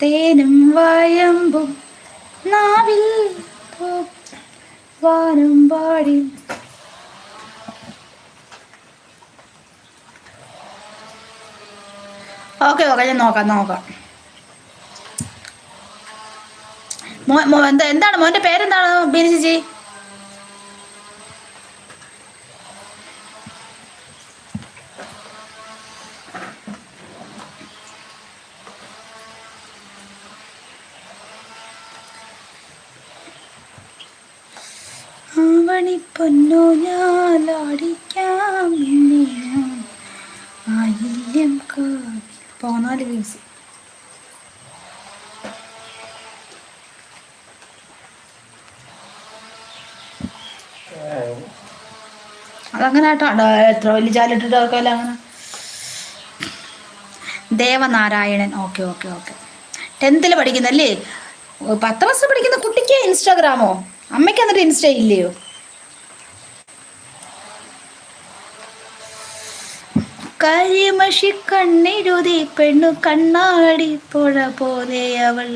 തേനും വയമ്പും നാവിൽ വാനം പാടി. ഓക്കെ ഓക്കെ ഞാൻ നോക്കാം നോക്കാം. മോ എന്താ എന്താണ്? മോന്റെ പേരെന്താണ് ബീന ചേച്ചി? ആവണിപ്പൊന്നോ ഞാലാടിക്കാം. ആയില്യം കാവിൽ. വീസ് അതങ്ങനെ കേട്ടോ. എത്ര വലിയ ചാലിട്ടിട്ട് അവർക്കല്ല അങ്ങനെ? ദേവനാരായണൻ. Okay okay okay. ടെൻത്തിൽ പഠിക്കുന്നല്ലേ? പത്ത് ക്ലാസ്സിൽ പഠിക്കുന്ന കുട്ടിക്ക് ഇൻസ്റ്റാഗ്രാമോ? അമ്മയ്ക്ക് എന്നിട്ട് ഇൻസ്റ്റ ഇല്ലയോ കരിമഷി കണ്ണിരുതി പെണ്ണു കണ്ണാടി പുഴ പോലെ അവൾ.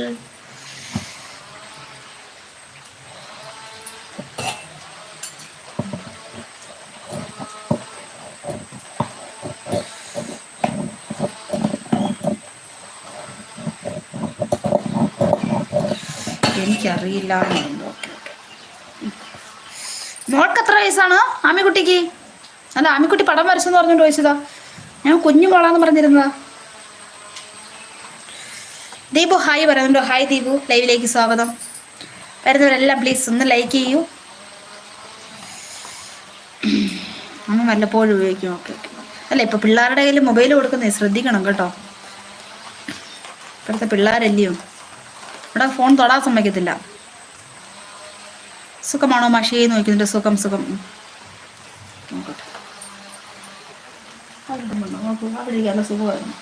എനിക്കറിയില്ല. മോൾക്ക് എത്ര വയസ്സാണ്? ആമിക്കുട്ടിക്ക്? അല്ല ആമിക്കുട്ടി പടം വരച്ചെന്ന് പറഞ്ഞു ചോദിച്ചതാ. ഞാൻ കുഞ്ഞു മോളാന്ന് പറഞ്ഞിരുന്നതാ. ദീപു ഹായ് പറയുന്നുണ്ടോ. ഹായ് ദീപു. ലൈവിലേക്ക് സ്വാഗതം. വരുന്നവരെല്ലാം പ്ലീസ് ഒന്ന് ലൈക്ക് ചെയ്യൂ. അമ്മ വല്ലപ്പോഴും ഉപയോഗിക്കും. ഓക്കെ അല്ല ഇപ്പൊ പിള്ളേരുടെ കയ്യിൽ മൊബൈൽ കൊടുക്കുന്നേ ശ്രദ്ധിക്കണം കേട്ടോ. ഇപ്പോഴത്തെ പിള്ളേരല്ലയോ? ഇവിടെ ഫോൺ തൊടാൻ സമ്മതിക്കത്തില്ല. സുഖമാണോ മഷിയെ നോക്കുന്നുണ്ട് സുഖം സുഖം. നോക്കട്ടെ അവിടെ നോക്കൂ അവിടെ ഇരിക്കാൻ നല്ല സുഖമായിരുന്നു.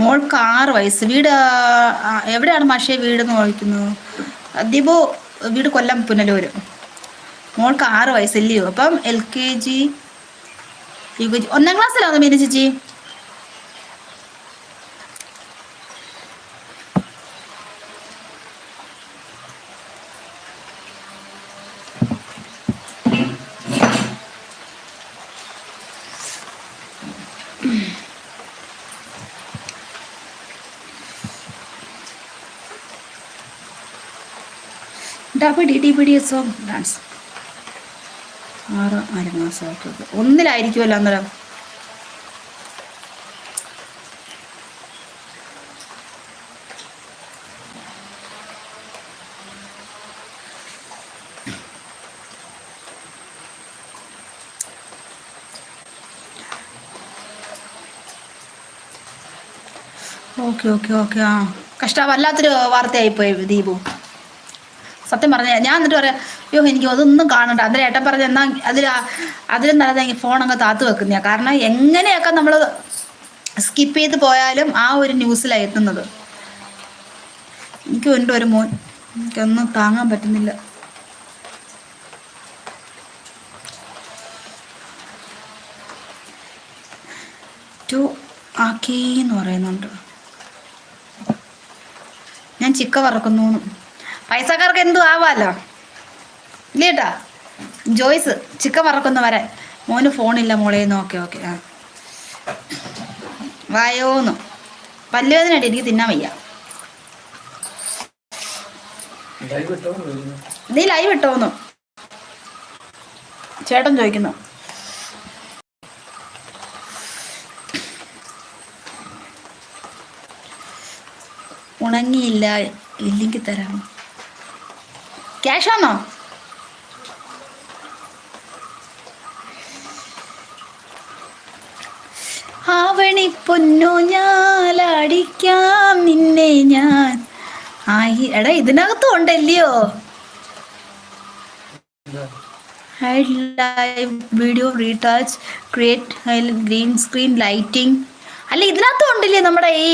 മോൾക്ക് ആറ് വയസ്സ്. വീട് എവിടെയാണ് മാഷേ വീട് എന്ന് ചോദിക്കുന്നത് ദീപു വീട് കൊല്ലം പുനലൂര്. മോൾക്ക് ആറ് വയസ്സില്ലയോ അപ്പം L K G U K G. ഒന്നാം ക്ലാസ്സിലാണോ മീന ചേച്ചി? Double D D B D S Om dance. ആറ് ആറ് മാസം ഓക്കെ ഓക്കെ ഒന്നിലായിരിക്കുമല്ലോ അന്നേരം. Okay okay okay. ആ കഷ്ട വല്ലാത്തൊരു വാർത്തയായിപ്പോയി ദീപു. സത്യം പറഞ്ഞ ഞാൻ എന്നിട്ട് പറയാം അയ്യോ എനിക്ക് അതൊന്നും കാണണ്ട. അന്നേരം ഏട്ടൻ പറഞ്ഞ എന്നാ അതിൽ അതിലും നല്ലത് ഫോൺ അങ്ങ് താത്തു വെക്കുന്ന കാരണം എങ്ങനെയൊക്കെ നമ്മൾ സ്കിപ്പ് ചെയ്ത് പോയാലും ആ ഒരു ന്യൂസിലാണ് എത്തുന്നത്. എനിക്കും ഉണ്ട് ഒരു മോൻ എനിക്കൊന്നും താങ്ങാൻ പറ്റുന്നില്ല. ടു ആക്കേന്ന് പറയുന്നുണ്ട്. ഞാൻ ചിക്ക വറക്കുന്നു പൈസക്കാർക്ക് എന്തു ആവാലോ? ഇല്ലേട്ടാ ജോയ്സ് ചിക്കൻ വറക്കുന്ന വരെ മോന് ഫോണില്ല മോളെ ഓക്കെ ഓക്കെ ആ. വായോന്നു. പല്ലുവേദനയായിട്ട് എനിക്ക് തിന്നാൻ വയ്യ. നീ ലൈവ് ഇട്ടോന്നു. ചേട്ടൻ ചോദിക്കുന്നു. ഉണങ്ങിയില്ല ഇല്ലെങ്കിൽ തരാം ക്യാഷ് ആണോ? ആവണി പൊന്നു ഞാലടിക്കാം നിന്നെ ഞാൻ. ആയി എടാ ഇതിനകത്തും ഉണ്ടല്ലയോ? Video retouch create green screen lighting അല്ല ഇതിനകത്തും ഉണ്ടല്ലേ നമ്മുടെ ഈ